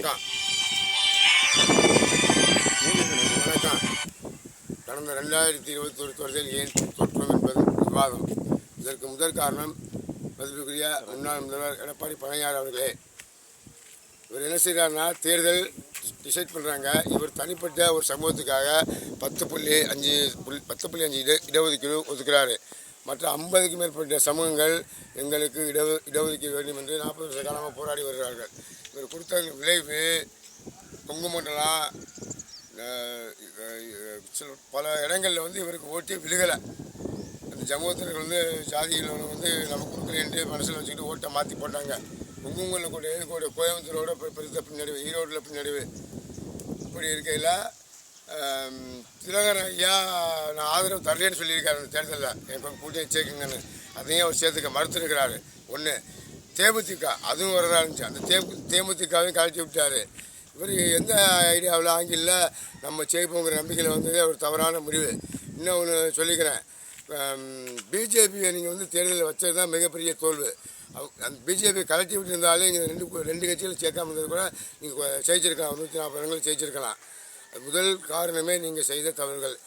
வணக்கம் கடந்த ரெண்டாயிரத்தி இருபத்தி ஒரு தேர்தல் ஏன் தோற்றம் என்பது விவாதம். இதற்கு முதல் காரணம் மதிப்புக்குரிய முன்னாள் முதல்வர் எடப்பாடி பழனியார் அவர்களே. இவர் என்ன செய்கிறாருன்னா தேர்தல் டிசைட் பண்ணுறாங்க இவர் தனிப்பட்ட ஒரு சமூகத்துக்காக பத்து புள்ளி அஞ்சு புள்ளி பத்து புள்ளி அஞ்சு இட இடஒதுக்கீடு ஒதுக்குறாரு. மற்ற ஐம்பதுக்கும் மேற்பட்ட சமூகங்கள் எங்களுக்கு இட இடஒதுக்கீடு வேண்டும் என்று நாற்பது வருஷ காலமாக போராடி வருகிறார்கள். இவர் கொடுத்த விளைவு கொங்கு மண்டலம் சில பல இடங்களில் வந்து இவருக்கு ஓட்டே விழுகலை. அந்த சமூகத்தினர் வந்து ஜாதியில் வந்து நம்ம என்று மனசில் வச்சுக்கிட்டு ஓட்டை மாற்றி போட்டாங்க. கொங்குங்கல்ல கூட கூட கோயம்புத்தூரோட பெருத்த பின்னடைவு ஈரோட்டில் பின்னடைவு. இப்படி இருக்கையில் திலகரன் ஐயா நான் ஆதரவு தரலேன்னு சொல்லியிருக்காரு அந்த தேர்தலில். எனக்கு கூட்டியை சேர்க்குங்கன்னு அதையும் அவர் சேர்த்துக்க மறுத்துருக்கிறாரு. ஒன்று தேமுதிக அதுவும் வரதா இருந்துச்சு. அந்த தே தேமுதிகவையும் கழட்டி விட்டாரு. இவர் எந்த ஐடியாவில்? ஆங்கில நம்ம ஜெயிப்போங்கிற நம்பிக்கையில் வந்தது ஒரு தவறான முடிவு. இன்னும் ஒன்று சொல்லிக்கிறேன் பிஜேபியை நீங்கள் வந்து தேர்தலில் வச்சது தான் மிகப்பெரிய தோல்வு. அந்த பிஜேபி கலட்டி விட்டுருந்தாலே இங்கே ரெண்டு ரெண்டு கட்சிகளும் சேர்க்காம இருந்தது கூட நீங்கள் ஜெயிச்சிருக்கலாம். நூற்றி நாற்பது இடங்கள் ஜெயிச்சிருக்கலாம். முதல் காரணமே நீங்கள் செய்த தவறுகள்.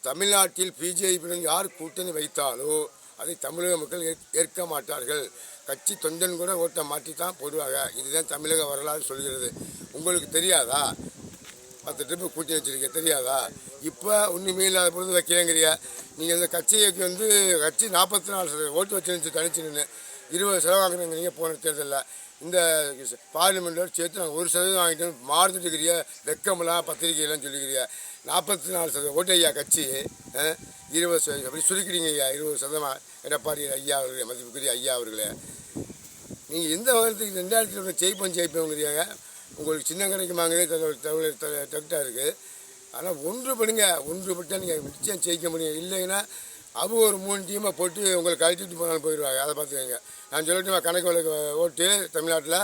தமிழ்நாட்டில் பிஜேபியுடன் யார் கூட்டணி வைத்தாலோ அதை தமிழக மக்கள் ஏற்- ஏற்க மாட்டார்கள். கட்சி தொண்டன் கூட ஓட்டை மாற்றி தான் போடுவாங்க. இதுதான் தமிழக வரலாறு சொல்கிறது. உங்களுக்கு தெரியாதா? பத்து ட்ரிப்பு கூட்டி வச்சிருக்க தெரியாதா? இப்போ ஒன்றுமே இல்லாத பொழுது வைக்கிறேங்கிறியா நீங்கள் இந்த கட்சிக்கு வந்து கட்சி நாற்பத்தி நாலு ஓட்டு வச்சு தனிச்சு நின்று இருபது சதவீதம் நீங்கள் போன தேர்தலில். இந்த பார்லிமெண்ட்டோட சேர்த்து நாங்கள் ஒரு சதவீதம் வாங்கிட்டு மாறுதுட்டு இருக்கிறிய வெக்கமெல்லாம் பத்திரிகையெல்லாம் சொல்லிக்கிறிய. நாற்பத்தி நாலு சதவீதம். ஓட்டு ஐயா கட்சி இருபது சதவீதம். அப்படி சுருக்கிறீங்க ஐயா இருபது சதவீதம்? எடப்பாடி ஐயா அவர்களே மதிப்புக்குரிய ஐயா அவர்களே. நீங்கள் எந்த வருடத்துக்கு ரெண்டாயிரத்தி இருபது ஜெயிப்போம் ஜெயிப்போங்கிறீங்க உங்களுக்கு சின்ன கிடைக்குமாங்கிறதே தகவல் டக்டாக இருக்குது ஆனால் ஒன்றுபடுங்க. ஒன்றுபட்டால் நீங்கள் நிச்சயம் ஜெயிக்க முடியும். இல்லைன்னா அவங்க ஒரு மூணு டீமை போட்டு உங்களை அழைச்சிட்டு போனாலும் போயிடுவாங்க. அதை பார்த்துக்கோங்க. நான் சொல்லட்டுமா கணக்கு வழக்கு ஓட்டு தமிழ்நாட்டில்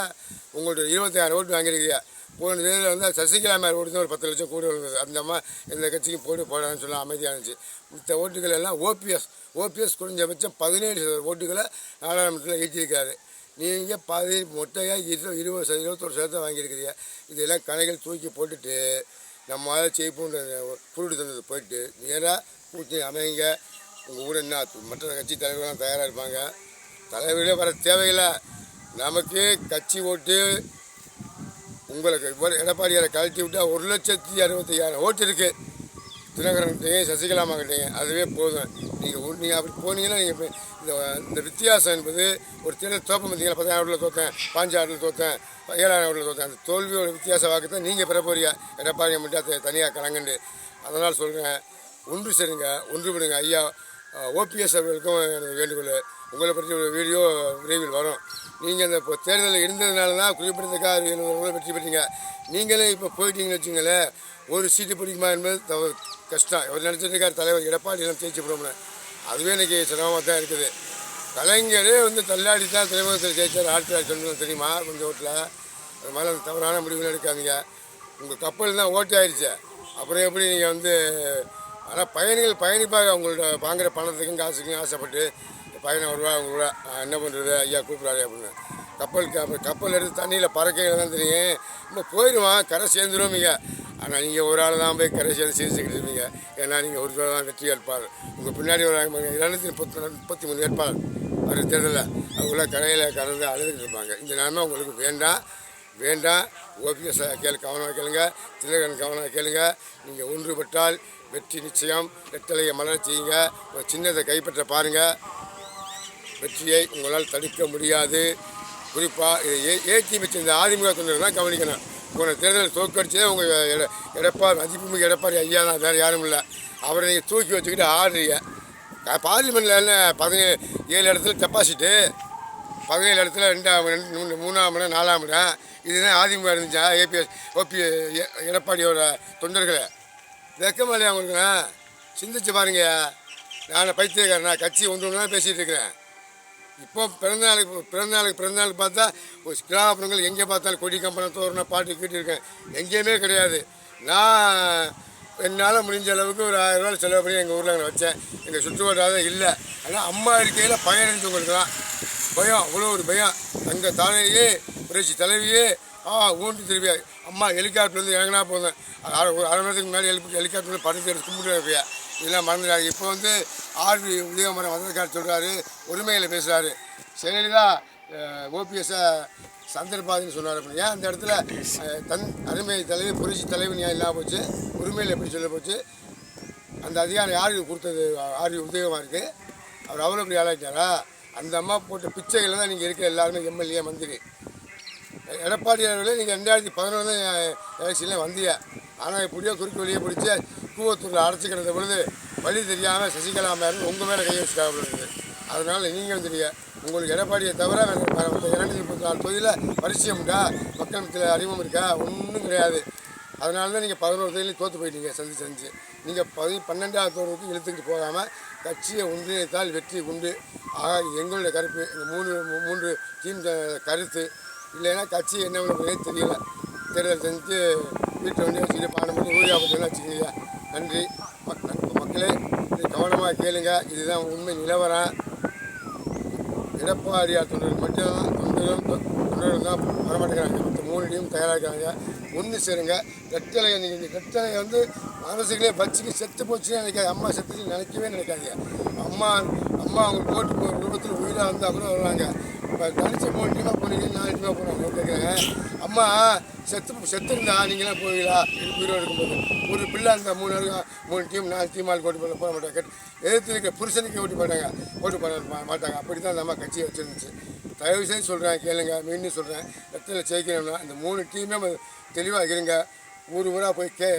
உங்கள்கிட்ட இருபத்தாயிரம் ஓட்டு வாங்கியிருக்கிறீங்க போன தேர்தலில் வந்து சசிகலா மேலே ஓட்டு ஒரு பத்து லட்சம் கூட இருந்தது அந்த அம்மா எந்த கட்சிக்கும் போட்டு போடான்னு சொல்ல அமைதியாக இருந்துச்சு. மற்ற ஓட்டுகள் எல்லாம் ஓபிஎஸ். ஓபிஎஸ் குறைஞ்சபட்சம் பதினேழு சதவீத ஓட்டுகளை நாடாளுமன்றத்தில் ஈட்டியிருக்காரு. நீங்கள் பாதி மொட்டையாக இருபது இருபது சதவீதம் இருபத்தொரு சதவீதம் வாங்கியிருக்கிறீங்க. இதெல்லாம் கணக்கில் தூக்கி போட்டுட்டு நம்மளால ஜெயிப்போன்ற புருடு தந்தது போயிட்டு நேராக கூட்டி அமைங்க. உங்கள் கூட என்ன? மற்ற கட்சி தலைவர்கள்லாம் தயாராக இருப்பாங்க. தலைவர்களே வர தேவையில்லை. நமக்கு கட்சி ஓட்டு உங்களுக்கு எடப்பாடியாரை கழட்டி விட்டால் ஒரு லட்சத்தி அறுபத்தையாயிரம் ஓட்டு இருக்குது தினகரன்கிட்டையும் சசிகலாமாக்கிட்டையும் அதுவே போதும். நீங்கள் நீங்கள் அப்படி போனீங்கன்னா நீங்கள் இந்த இந்த வித்தியாசம் என்பது ஒரு தேர்தல் தோப்பம் பார்த்தீங்களா பத்தாயிரம் ஓட்டில் தோத்தேன். பாஞ்சாயிரத்தில் தோத்தேன். ஏழாயிரம் ஓட்டில் தோத்தேன். அந்த தோல்வியோட வித்தியாச வாக்கு தான் நீங்கள் பெற போறியா எடப்பாடியை மட்டும் தனியாக கலங்குண்டு. அதனால் சொல்கிறேன் ஒன்று சேருங்க ஒன்றுபடுங்க ஐயா. ஓபிஎஸ் அவர்களுக்கும் எனக்கு வேண்டுகோள். உங்களை பற்றி ஒரு வீடியோ விரைவில் வரும். நீங்கள் அந்த இப்போ தேர்தலில் இருந்ததுனால தான் குறிப்பிடத்தக்க எழுபது வெற்றி பெற்றீங்க நீங்களே இப்போ போயிட்டீங்கன்னு வச்சுங்களேன் ஒரு சீட்டு பிடிக்குமா என்பது தவறு கஷ்டம். இவர் நினச்சிருக்கார் தலைவர் எடப்பாடி எல்லாம் ஜெயிச்சு போடும்னு அதுவே எனக்கு சிரமமாக தான் இருக்குது. கலைஞரே வந்து தள்ளாடி தான் துறைமுகத்தில் ஜெயிச்சார். ஆயிரத்தி தொள்ளாயிரத்தி தொண்ணூறு தெரியுமா? கொஞ்சம் ஓட்டில். அது மாதிரி அந்த தவறான முடிவுகள் எடுக்காதீங்க உங்கள் கப்பல் தான் ஓட்டி ஆயிடுச்சு. அப்புறம் எப்படி நீங்கள் வந்து ஆனால் பயணிகள் பயணிப்பாக அவங்கள்ட்ட வாங்குற பணத்துக்கும் காசுக்கும் ஆசைப்பட்டு பயணம் வருவா அவங்க கூட என்ன பண்ணுறது ஐயா கூப்பிடாரு அப்படின்னு. கப்பல் க- கப்பல் எடுத்து தண்ணியில் பறக்கையில் தான் தெரியும். நம்ம போயிடுவான் கரை சேர்ந்துருவீங்க ஆனால் நீங்கள் ஒரு ஆள் தான் போய் கரை சேர்ந்து சிரிச்சுக்கிட்டு இருப்பீங்க. ஏன்னா நீங்கள் ஒரு தான் வெற்றி வேட்பாளர் உங்கள் பின்னாடி ஒரு இரநூத்தி முப்பத்தி முப்பத்தி மூணு வேட்பாளர் அவர் தேர்தலில் அவங்களாம் கரையில் கலந்து அழுதுகிட்டு இருப்பாங்க. இந்த நிலைமை உங்களுக்கு வேண்டாம். வேண்டாம். ஓபிஎஸ் கேள் கவனமாக கேளுங்க. திலகன் கவனமாக கேளுங்க. நீங்கள் ஒன்றுபட்டால் வெற்றி நிச்சயம். வெற்றிலையை மலர செய்யுங்க. ஒரு சின்னதை கைப்பற்ற பாருங்கள் வெற்றியை உங்களால் தடுக்க முடியாது. குறிப்பாக இதை ஏ ஏற்றி வச்ச இந்த அதிமுக தொண்டர்கள் தான் கவனிக்கணும். உங்களை தேர்தல் தோற்கடிச்சதே உங்கள் எட எடப்பாடி மதிப்புமிகு எடப்பாடி ஐயா தான். வேறு யாரும் இல்லை. அவரை நீங்கள் தூக்கி வச்சுக்கிட்டு ஆடுறீங்க. பார்லிமெண்ட்டில் என்ன பதினேழு ஏழு இடத்துல டெபாசிட்டு பதினேழு இடத்துல ரெண்டாம் ரெண்டு மூணு மூணாம் இடம் நாலாம் இடம். இதுதான் அதிமுக இருந்துச்சா? ஏபிஎஸ் ஓபி எடப்பாடியோட தொண்டர்களை. வெக்கமா உங்களுக்கு? சிந்திச்சு பாருங்க. நான் பைத்தியக்காரனா கட்சி ஒன்று ஒன்று தான் பேசிகிட்டு இருக்கிறேன். இப்போ பிறந்த நாளுக்கு பிறந்த நாளுக்கு பிறந்த நாளுக்கு பார்த்தா ஒரு கிராமப்புறங்கள் எங்கே பார்த்தாலும் கொடி கம்பளம் தோறுனா பாட்டு கேட்டிருக்கேன் எங்கேயுமே கிடையாது. நான் என்னால் முடிஞ்ச அளவுக்கு ஒரு ஆயிரம் ரூபாய் செலவு பண்ணி எங்கள் ஊரில் நான் வச்சேன். எங்கள் சுற்று தான் இல்லை. ஆனால் அம்மா இருக்கையில் பயம் பயம் அவ்வளோ ஒரு பயம். தங்க தலையே புரட்சி தலைவியே ஆ ஊண்டு திருப்பி. அம்மா ஹெலிகாப்டர்லேருந்து இறங்கினா போதும். அரை ஒரு அரை நேரத்துக்கு மேலே ஹெலி ஹெலிகாப்டரில் படுத்து எடுத்து கும்பிட்டு இருப்பியா இதெல்லாம் மறந்துடாது இப்போ வந்து ஆர்வி உதயமரம் வந்திருக்காரு சொல்கிறாரு உரிமைகளை பேசுகிறாரு ஜெயலலிதா ஓபிஎஸ்ஸை சந்தர்ப்பாதுன்னு சொன்னார் அப்படின்னு ஏன் அந்த இடத்துல தன் அருமை தலைவி புரட்சி தலைவன் ஏன் இல்லாமல் போச்சு? உரிமையில் எப்படி சொல்ல போச்சு? அந்த அதிகாரம் யாருக்கு கொடுத்தது? ஆர்வி உதயமாக இருக்குது அவர் அவ்வளோ பெரிய ஆளாக்கிட்டாரா? அந்த அம்மா போட்ட பிச்சைகளில் தான் நீங்கள் இருக்கிற எல்லாருமே எம்எல்ஏ மந்திரி. எடப்பாடி அவர்களே நீங்கள் ரெண்டாயிரத்தி பதினொன்று எலெக்ஷனில் வந்தீங்க. ஆனால் இப்படியோ குறுக்கு வழியை பிடிச்சி கூவத்தூரில் அடைச்சி கிடந்த பொழுது வழி தெரியாமல் சசிகலா மேலே உங்கள் மேலே கை வச்சுட்டாங்க இருக்குது. அதனால் நீங்கள் வந்துடுங்க உங்களுக்கு எடப்பாடியை தவிர வேறு மற்ற இரநூத்தி முப்பத்தி நாலு தொகுதியில் பரிச்சயம் உண்டா? மக்கள் மத்தியில் அறிமுகம் இருக்கா? ஒன்றும் கிடையாது. அதனால தான் நீங்கள் பதினோரு தொகுதியிலையும் தோற்று போயிட்டீங்க சந்தி செஞ்சு நீங்கள் பதி பன்னெண்டாவது தோறுக்கு இழுத்துக்கிட்டு போகாமல் கட்சியை ஒன்றிணைத்தால் வெற்றி உண்டு. ஆக எங்களுடைய கருப்பு இந்த மூணு மூன்று டீம் கருத்து இல்லைன்னா கட்சி என்ன பண்ண தெரியல. தேர்தல் செஞ்சு வீட்டில் வண்டி வச்சுக்கிட்டு பாடம் பண்ணி ஊரியா பற்றி வச்சுக்கோங்க. நன்றி. மக்களே இது கவனமாக கேளுங்க. இதுதான் உண்மை நிலவரம். எடப்பாடியார் தொண்டர்கள் மட்டும்தான் தொண்டரும் தொண்டர்கள் தான் வரமாட்டேங்கிறாங்க மற்ற மூணு தயாராகிறாங்க ஒன்று சேருங்க. கட்டளை நீங்கள் கட்டளை வந்து மனசுகளே வச்சுக்கு செத்து போச்சுன்னு நினைக்காது அம்மா செத்துச்சு நினைக்கவே நினைக்காதீங்க. அம்மா அம்மா அவங்க போட்டு போகிற ரூபத்தில் உயிராக வந்து அப்படின்னு வருவாங்க. இப்போ தனிச்ச மூணு டீமாக போனீங்க நாலு ரூபா போனாங்க கேட்குறாங்க அம்மா செத்து செத்துருந்தா நீங்களாம் போவீங்களா? இது உயிரோடு இருக்கும்போது. ஒரு பிள்ளை இருந்தால் மூணு பேருக்கு மூணு டீம் நாலு டீம் ஆள் ஓட்டு போட போட மாட்டாங்க. எதிர்த்து இருக்க புருஷனுக்கு ஓட்டு போட்டாங்க ஓட்டு போட மாட்டாங்க. அப்படி தான் நம்ம கட்சியை வச்சுருந்துச்சு. தயவு செய்து சொல்கிறேன் கேளுங்க மீண்டும் சொல்கிறேன் எத்தனை ஜெயிக்கணும்னா இந்த மூணு டீமே தெளிவாக இருங்க. ஊர் ஊராக போய் கே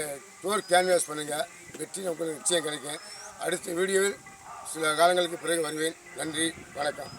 டோர் கேன்வாஸ் பண்ணுங்கள் வெற்றி நமக்கு நிச்சயம் கிடைக்கும். அடுத்த வீடியோவில் சில காலங்களுக்கு பிறகு வருவேன். நன்றி வணக்கம்.